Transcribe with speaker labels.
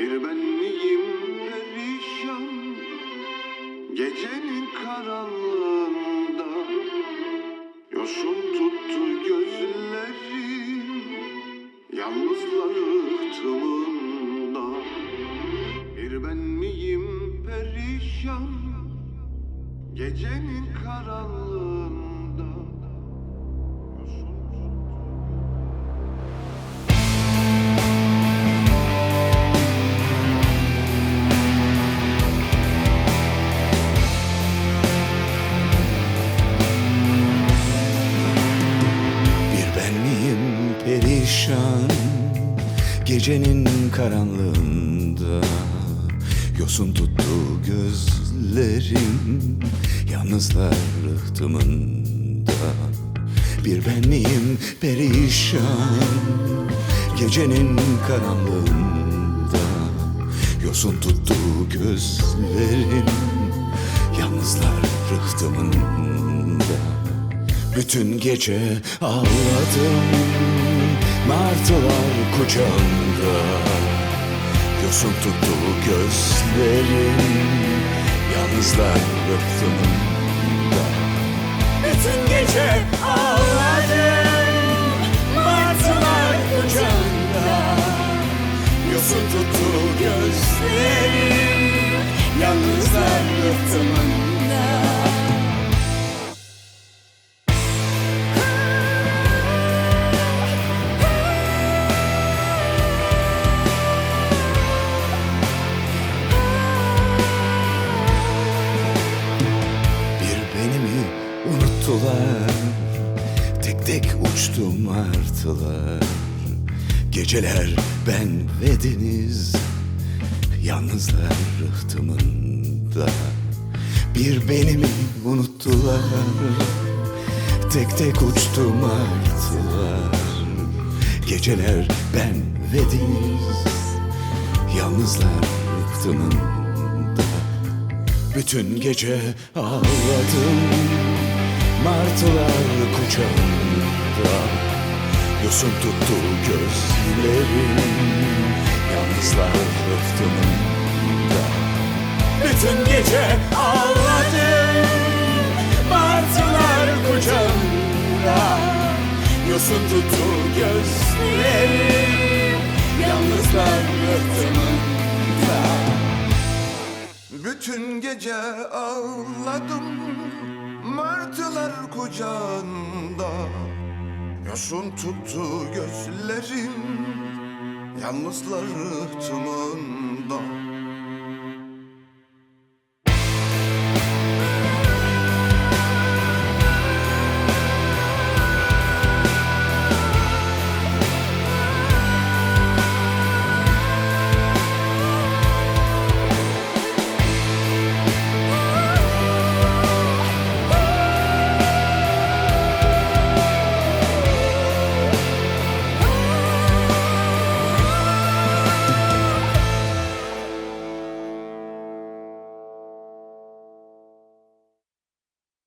Speaker 1: Bir benliğim perişan Gecenin karanlığında. Yosun tuttu gözlerim Yalnızlar rıhtımında Bir ben miyim perişan Gecenin karanlığında
Speaker 2: perişan Gecenin karanlığında. Yosun tuttu gözlerim Yalnızlar rıhtımında. Bir ben miyim perişan Gecenin karanlığında? Yosun tuttu gözlerim Yalnızlar rıhtımında. Bütün gece ağladım Martılar kucağımda Yosun tuttu gözlerim Yalnızlar rıhtımında. Bütün gece ağladım Martılar kucağımda Yosun tuttu gözlerim Yalnızlar rıhtımında unuttular Tek tek uçtu martılar. Geceler ben ve deniz Yalnızlar rıhtımında. Bir benimi unuttular. Tek tek uçtu martılar. Geceler ben ve deniz Yalnızlar rıhtımında. Bütün gece ağladım Martılar kucağımda Yosun tuttu gözlerim Yalnızlar rıhtımında Bütün gece ağladım Martılar kucağımda Yosun tuttu gözlerim Yalnızlar rıhtımında
Speaker 1: Bütün gece ağladım martılar kucağında. Yosun tuttu gözlerim Yalnızlar tımında.